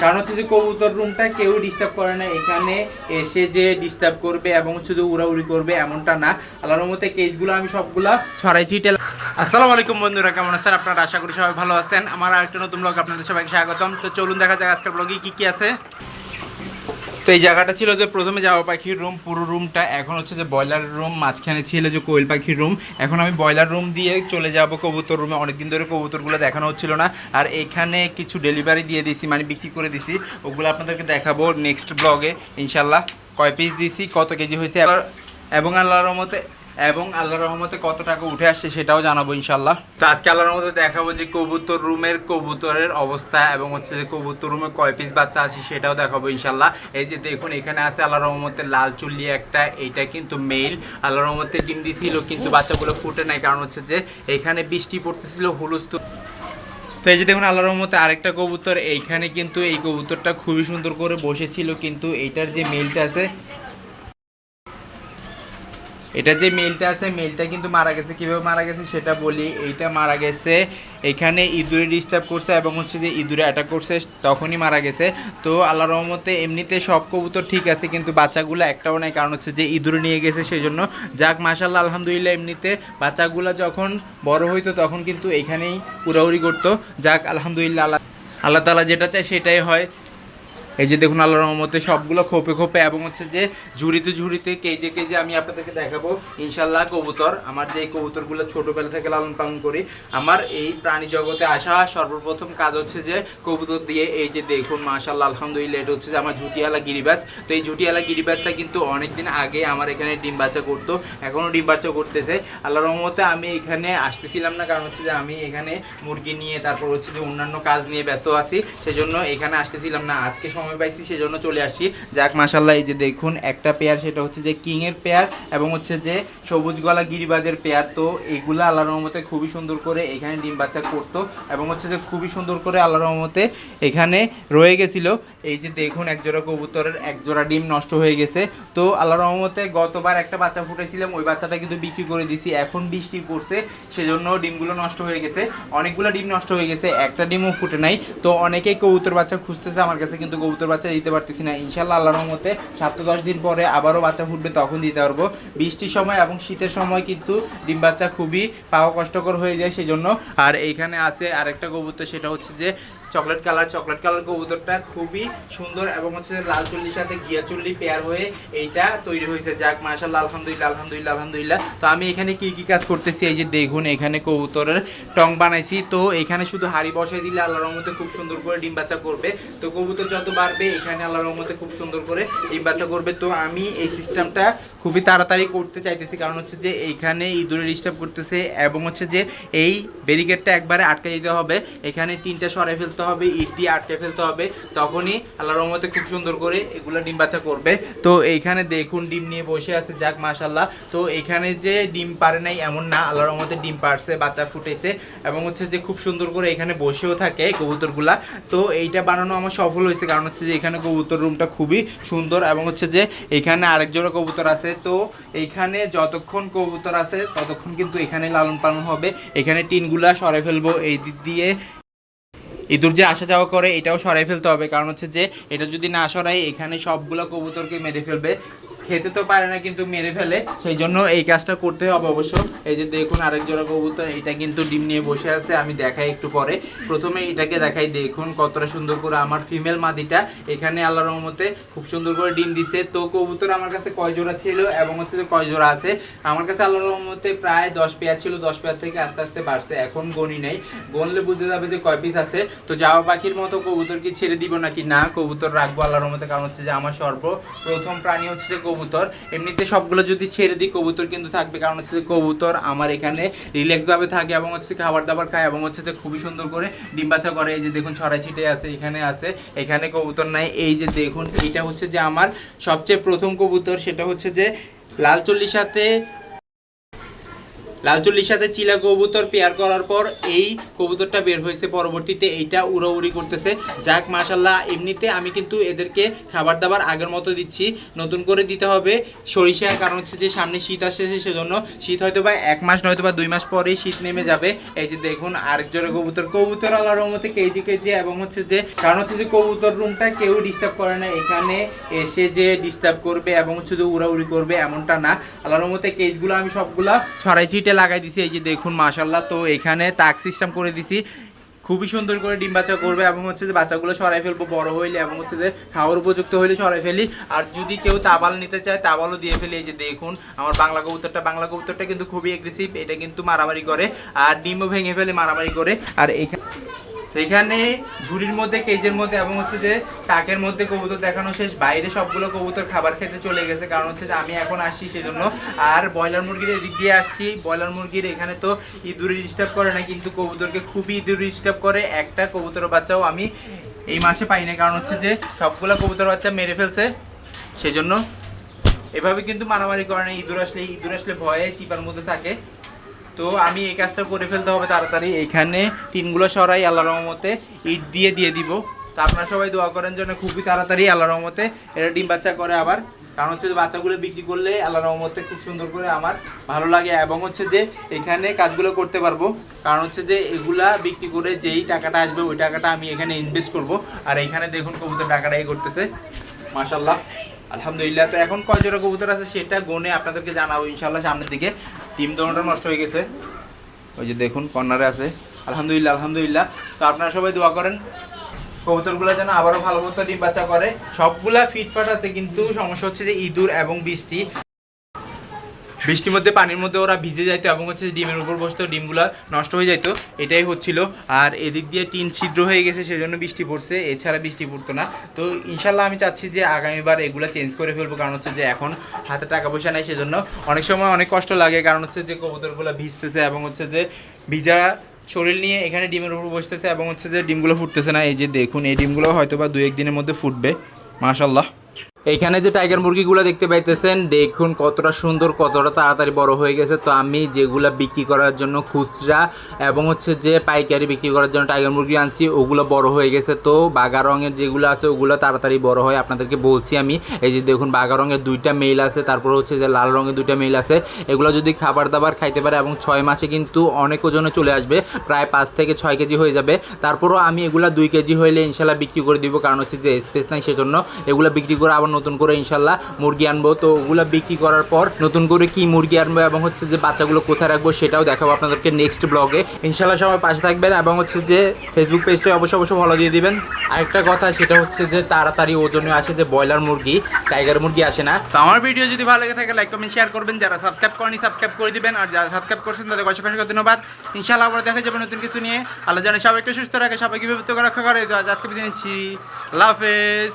কারণ হচ্ছে যে কবুতর রুমটা কেউ ডিস্টার্ব করে না। এখানে এসে যে ডিস্টার্ব করবে এবং হচ্ছে যে উড়াউড়ি করবে এমনটা না। আল্লাহর মতে কেসগুলো আমি সবগুলা ছড়াই চিটে আসসালামু আলাইকুম বন্ধুরা, কেমন আছেন? আপনারা আশা করি সবাই ভালো আছেন। আমার আরেকটা নতুন ব্লগ আপনাদের সবাইকে স্বাগতম। তো চলুন দেখা যাক আজকের ব্লগে কি কি আছে। তো এই জায়গাটা ছিল যে প্রথমে যাওয়া পাখির রুম পুরো রুমটা এখন হচ্ছে যে ব্রয়লার রুম মাঝখানে ছিল যে কোয়েল পাখির রুম এখন আমি ব্রয়লার রুম দিয়ে চলে যাব কবুতর রুমে অনেকদিন ধরে কবুতরগুলো দেখানো হচ্ছিল না। আর এখানে কিছু ডেলিভারি দিয়ে দিছি মানে বিক্রি করে দিছি। ওগুলো আপনাদেরকে দেখাবো নেক্সট ব্লগে ইনশাল্লাহ কয় পিস দিছি, কত কেজি হয়েছে। এবং আল্লাহর রহমতে এবং আল্লাহর রহমতে কত টাকা উঠে আসছে সেটাও জানাব ইনশাল্লাহ তো আজকে আল্লাহর রহমতে দেখাবো যে কবুতর রুমের কবুতরের অবস্থা এবং হচ্ছে যে কবুতর রুমে কয় পিস বাচ্চা আছে সেটাও দেখাবো ইনশাল্লাহ এই যে দেখুন, এখানে আছে আল্লাহর রহমতে লাল চুল্লি একটা এইটা কিন্তু মেল আল্লাহর রহমতে ডিম দিছিল, কিন্তু বাচ্চাগুলো ফুটে নাই কারণ হচ্ছে যে এখানে বৃষ্টি পড়তেছিল হুলস্থুল তো এই যে দেখুন, আল্লাহর রহমতে আরেকটা কবুতর, এইখানে কিন্তু এই কবুতরটা খুবই সুন্দর করে বসেছিল, কিন্তু এইটার যে মেলটা আছে এটা যে মেলটা আছে মেলটা কিন্তু মারা গেছে। কীভাবে মারা গেছে সেটা বলি। এইটা মারা গেছে, এখানে ইঁদুরে ডিস্টার্ব করছে এবং হচ্ছে যে ইঁদুরে অ্যাটাক করছে, তখনই মারা গেছে। তো আল্লাহ রহমতে এমনিতে সব কবুতর ঠিক আছে, কিন্তু বাচ্চাগুলো একটাও নাই। কারণ হচ্ছে যে ইঁদুরে নিয়ে গেছে সেই জন্য যাক মাশাল্লাহ আলহামদুলিল্লাহ এমনিতে বাচ্চাগুলো যখন বড় হইতো তখন কিন্তু এখানেই উড়াউড়ি করতো। যাক, আলহামদুলিল্লাহ, আল্লাহ আল্লাহ তালা যেটা চায় সেটাই হয়। এই যে দেখুন আল্লাহ রহমতে সবগুলো খোপে খোপে এবং হচ্ছে যে ঝুড়িতে ঝুড়িতে কেজে কেজে আমি আপনাদেরকে দেখাবো ইনশাল্লাহ কবুতর। আমার যে কবুতরগুলো ছোটোবেলা থেকে লালন পালন করি, আমার এই প্রাণী জগতে আসা সর্বপ্রথম কাজ হচ্ছে যে কবুতর দিয়ে এই যে দেখুন মাশাল্লাহ আলহামদুলিল্লাহ, এটা হচ্ছে যে আমার ঝুটিয়ালা গিরিবাস। তো এই ঝুটিয়ালা গিরিবাসটা কিন্তু অনেকদিন আগে আমার এখানে ডিম বাচ্চা করতো এখনও ডিম বাচ্চা করতেছে। আল্লাহ রহমতে আমি এখানে আসতেছিলাম না, কারণ হচ্ছে যে আমি এখানে মুরগি নিয়ে, তারপর হচ্ছে যে অন্যান্য কাজ নিয়ে ব্যস্ত আছি, সেজন্য এখানে আসতেছিলাম না। আজকে সময় পাইছি, সেজন্য চলে আসছি যাক মাসাল্লাহ এই যে দেখুন, একটা পেয়ার, সেটা হচ্ছে যে কিংয়ের পেয়ার এবং হচ্ছে যে সবুজ গলা গিরিবাজের পেয়ার। তো এগুলো আল্লাহ রহমতে খুবই সুন্দর করে এখানে ডিম বাচ্চা করতো এবং হচ্ছে যে খুবই সুন্দর করে আল্লাহ রহমতে এখানে রয়ে গেছিল। এই যে দেখুন এক জোড়া কবুতরের এক জোড়া ডিম নষ্ট হয়ে গেছে। তো আল্লাহ রহমতে গতবার একটা বাচ্চা ফুটেছিলাম ওই বাচ্চাটা কিন্তু বিক্রি করে দিছি। এখন বৃষ্টি পড়ছে, সেজন্য ডিমগুলো নষ্ট হয়ে গেছে। অনেকগুলো ডিম নষ্ট হয়ে গেছে, একটা ডিমও ফুটে নাই। তো অনেকেই কবুতর বাচ্চা খুঁজতেছে, আমার কাছে কিন্তু কবুতর বাচ্চা দিতে পারতেছি না। ইনশাল্লাহ আল্লাহর মতে সাত দশ দিন পরে আবারও বাচ্চা ফুটবে, তখন দিতে পারব। বৃষ্টির সময় এবং শীতের সময় কিন্তু ডিম বাচ্চা খুবই পাওয়া কষ্টকর হয়ে যায় সেজন্য। আর এইখানে আছে আরেকটা কবুতর, সেটা হচ্ছে যে চকলেট কালার চকলেট কালার কবুতরটা খুবই সুন্দর এবং হচ্ছে লাল চুল্লির সাথে গিয়া চুল্লি পেয়ার হয়ে এইটা তৈরি হয়েছে। যাক মাশাল্লাহ আলহামদুলিল্লাহ আলহামদুলিল্লাহ আলহামদুলিল্লাহ। তো আমি এখানে কি কি কাজ করতেছি, এই যে দেখুন, এখানে কবুতরের টং বানাইছি। তো এখানে শুধু হাড়ি বসাই দিলে আল্লাহর রহমতে খুব সুন্দর করে ডিম বাচ্চা করবে। তো কবুতর যত বাড়বে, এখানে আল্লাহর রহমতে খুব সুন্দর করে ডিম বাচ্চা করবে। তো আমি এই সিস্টেমটা খুবই তাড়াতাড়ি করতে চাইতেছি, কারণ হচ্ছে যে এইখানে ইঁদুরে ডিস্টার্ব করতেছে এবং হচ্ছে যে এই ব্যারিকেডটা একবারে আটকে দিতে হবে। এখানে তিনটা সরাই ফেলতে হবে ইট দিয়ে আটকে ফেলতে হবে। তখনই আল্লাহর রহমতে খুব সুন্দর করে এগুলো ডিম বাচ্চা করবে। তো এইখানে দেখুন ডিম নিয়ে বসে আছে, যাক মাশাল্লাহ তো এখানে যে ডিম পারে নাই এমন না, আল্লাহর রহমতে ডিম পারছে, বাচ্চা ফুটেছে এবং হচ্ছে যে খুব সুন্দর করে এখানে বসেও থাকে কবুতরগুলা। তো এইটা বানানো আমার সফল হয়েছে, কারণ হচ্ছে যে এখানে কবুতর রুমটা খুবই সুন্দর এবং হচ্ছে যে এখানে আরেক জোড়া কবুতর আছে। তো এইখানে যতক্ষণ কবুতর আছে, ততক্ষণ কিন্তু এখানে লালন পালন হবে। এখানে টিনগুলা সরে ফেলব, এই দিক দিয়ে ইঁদুর যে আসা যাওয়া করে, এটাও সরাই ফেলতে হবে। কারণ হচ্ছে যে, এটা যদি না সরাই এখানে সবগুলো কবুতরকে মেরে ফেলবে। খেতে তো পারে না কিন্তু মেরে ফেলে। সেই জন্য এই কাজটা করতে হবে অবশ্য। এই যে দেখুন আরেক জোড়া কবুতর, এটা কিন্তু ডিম নিয়ে বসে আছে, আমি দেখাই একটু পরে। প্রথমে এটাকে দেখাই, দেখুন কতটা সুন্দর করে আমার ফিমেল মাদিটা এখানে আল্লাহ রহমতে খুব সুন্দর করে ডিম দিছে। তো কবুতর আমার কাছে কয় জোড়া ছিল এবং হচ্ছে যে কয় জোড়া আছে? আমার কাছে আল্লাহ রহমতে প্রায় দশ পেয়ার ছিল, দশ পেয়ার থেকে আস্তে আস্তে বাড়ছে, এখন গণি নেই। গনলে বুঝে যাবে যে কয় পিস আছে। তো যাওয়া পাখির মতো কবুতর কি ছেড়ে দিব নাকি? না, কবুতর রাখব আল্লাহর রহমতে, কারণ হচ্ছে যে আমার সর্ব প্রথম প্রাণী হচ্ছে যে কবুতর, এমনিতে সবগুলো যদি ছেড়ে দিই, কবুতর কিন্তু থাকবে। কারণ হচ্ছে কবুতর আমার এখানে রিল্যাক্সভাবে থাকে এবং হচ্ছে খাবার দাবার খায় এবং হচ্ছে খুবই সুন্দর করে ডিম বাচ্চা করে। এই যে দেখুন ছড়াই ছিটে আছে, এখানে আছে, এখানে কবুতর নাই। এই যে দেখুন এটা হচ্ছে যে আমার সবচেয়ে প্রথম কবুতর, সেটা হচ্ছে যে লাল চল্লির সাথে লাল চল্লির সাথে চিলা কবুতর পেয়ার করার পর এই কবুতরটা বের হয়েছে পরবর্তীতে, এইটা উড়াউড়ি করতেছে। যাক মাশাল্লাহ এমনিতে আমি কিন্তু এদেরকে খাবার দাবার আগের মতো দিচ্ছি। নতুন করে দিতে হবে সরিষা, কারণ হচ্ছে যে সামনে শীত আসছে সেজন্য শীত হয়তো বা এক মাস নয়তো বা দুই মাস পরেই শীত নেমে যাবে। এই যে দেখুন আরেক জোড়া কবুতর। কবুতর আল্লাহর রহমতে কেজি কেজি এবং হচ্ছে যে, কারণ হচ্ছে যে কবুতর রুমটা কেউ ডিস্টার্ব করে না। এখানে এসে যে ডিস্টার্ব করবে এবং হচ্ছে যে উড়াউড়ি করবে, এমনটা না। আল্লাহর রহমতে কেজগুলো আমি সবগুলা ছড়াই ছিটে লাগাই দিছি, এই যে দেখুন মাশাল্লাহ তো এখানে তাক সিস্টেম করে দিছি। খুবই সুন্দর করে ডিম বাচ্চা করবে এবং হচ্ছে যে বাচ্চাগুলো সরাই ফেলব, বড় হইলে এবং হচ্ছে যে খাওয়ার উপযুক্ত হইলে সরাই ফেলি। আর যদি কেউ তাবাল নিতে চায়, তাবালও দিয়ে ফেলি, এই যে দেখুন, আমার বাংলা কবুতরটা বাংলা কবুতরটা কিন্তু খুবই এগ্রেসিভ এটা কিন্তু মারামারি করে। আর ডিমও ভেঙে ফেলে মারামারি করে। আর এখানে তো এখানে ঝুড়ির মধ্যে, কেজের মধ্যে এবং হচ্ছে যে টাকের মধ্যে কবুতর দেখানো শেষ। বাইরে সবগুলো কবুতর খাবার খেতে চলে গেছে। কারণ হচ্ছে যে আমি এখন আসছি সেজন্য। আর ব্রয়লার মুরগির এদিক দিয়ে আসছি। ব্রয়লার মুরগির এখানে তো ইঁদুরে ডিস্টার্ব করে না কিন্তু কবুতরকে খুবই ইঁদুর ডিস্টার্ব করে। একটা কবুতর বাচ্চাও আমি এই মাসে পাই না কারণ হচ্ছে যে সবগুলো কবুতর বাচ্চা মেরে ফেলছে। সেজন্য এভাবে কিন্তু মারামারি করে না ইঁদুর আসলে ইঁদুর আসলে ভয়ে চিপার মধ্যে থাকে। তো আমি এই কাজটা করে ফেলতে হবে তাড়াতাড়ি। এখানে টিনগুলো সরাই আল্লাহ রহমতে ইট দিয়ে দিয়ে দিব। তো আপনারা সবাই দোয়া করেন জন্য খুবই তাড়াতাড়ি আল্লাহ রহমতে এটা ডিম বাচ্চা করে আবার। কারণ হচ্ছে যে বাচ্চাগুলো বিক্রি করলে আল্লাহ রহমতে খুব সুন্দর করে আমার ভালো লাগে এবং হচ্ছে যে এখানে কাজগুলো করতে পারব। কারণ হচ্ছে যে এগুলা বিক্রি করে যেই টাকাটা আসবে ওই টাকাটা আমি এখানে ইনভেস্ট করব। আর এখানে দেখুন কবুতর টাকাটাই করতেছে। মাশাল্লাহ আলহামদুলিল্লাহ। তো এখন কয় জোড়া কবুতর আছে সেটা গনে আপনাদেরকে জানাব ইনশাল্লাহ সামনের দিকে। টিম দোনোটা নষ্ট হয়ে গেছে। ওই যে দেখুন, কর্নারে আছে। আলহামদুলিল্লাহ আলহামদুলিল্লাহ। তো আপনারা সবাই দোয়া করেন, কবুতরগুলো যেন আবারও ভালো মতো ডিম বাচ্চা করে। সবগুলা ফিটফাট আছে, কিন্তু সমস্যা হচ্ছে যে ইঁদুর এবং বৃষ্টি। বৃষ্টির মধ্যে, পানির মধ্যে ওরা ভিজে যাইতো এবং হচ্ছে ডিমের উপর বসতো, ডিমগুলা নষ্ট হয়ে যাইতো, এটাই হচ্ছিল। আর এদিক দিয়ে টিন ছিদ্র হয়ে গেছে, সেজন্য বৃষ্টি পড়ছে, এছাড়া বৃষ্টি পড়তো না। তো ইনশাল্লাহ আমি চাচ্ছি যে আগামীবার এগুলো চেঞ্জ করে ফেলব, কারণ হচ্ছে যে এখন হাতে টাকা পয়সা নাই, সেজন্য অনেক সময় অনেক কষ্ট লাগে, কারণ হচ্ছে যে কবুতরগুলো ভিজতেছে এবং হচ্ছে যে ভিজা শরীর নিয়ে এখানে ডিমের উপর বসতেছে এবং হচ্ছে যে ডিমগুলো ফুটতেছে না। এই যে দেখুন, এই ডিমগুলো হয়তো বা দু একদিনের মধ্যে ফুটবে মাশাল্লাহ এইখানে যে টাইগার মুরগিগুলো দেখতে পাইতেছেন, দেখুন কতটা সুন্দর, কতটা তাড়াতাড়ি বড় হয়ে গেছে। তো আমি যেগুলো বিক্রি করার জন্য খুচরা এবং হচ্ছে যে পাইকারি বিক্রি করার জন্য টাইগার মুরগি আনছি, ওগুলো বড় হয়ে গেছে। তো বাগা রঙের যেগুলো আছে, ওগুলো তাড়াতাড়ি বড় হয়, আপনাদেরকে বলছি আমি। এই যে দেখুন বাগা রঙের দুইটা মেল আছে, তারপর হচ্ছে যে লাল রঙের দুইটা মেল আছে। এগুলো যদি খাবার দাবার খাইতে পারে এবং ছয় মাসে কিন্তু অনেক ওজনে চলে আসবে, প্রায় পাঁচ থেকে ছয় কেজি হয়ে যাবে। তারপরও আমি এগুলো দুই কেজি হইলে ইনশাল্লাহ বিক্রি করে দিব, কারণ হচ্ছে যে স্পেস নাই সেজন্য। এগুলো বিক্রি করে আবার নতুন করে ইনশাল্লাহ মুরগি আনব। তো ওগুলো বিক্রি করার পর নতুন করে কি মুরগি আনব এবং হচ্ছে যে বাচ্চাগুলো কোথায় রাখব সেটাও দেখাবো আপনাদেরকে নেক্সট ব্লগে ইনশাল্লাহ সবাই পাশে থাকবেন এবং হচ্ছে যে ফেসবুক পেজটা অবশ্যই অবশ্যই ফলো দিয়ে দিবেন। আরেকটা কথা সেটা হচ্ছে যে তাড়াতাড়ি ওজনে আসে যে ব্রয়লার মুরগি টাইগার মুরগি আসে না। তো আমার ভিডিও যদি ভালো লাগে থাকে লাইক কমেন্ট শেয়ার করবেন। যারা সাবস্ক্রাইব করেনি সাবস্ক্রাইব করে দিবেন। আর যারা সাবস্ক্রাইব করছেন, তাদের অসংখ্য অসংখ্য ধন্যবাদ। ইনশাল্লাহ আবার দেখা যাবে নতুন কিছু নিয়ে। আল্লাহ জানে সবাইকে সুস্থ রাখে, সবাইকে বিপত্ত রক্ষা করে। আজকে বিদায় নিচ্ছি। আল্লাহ হাফেজ।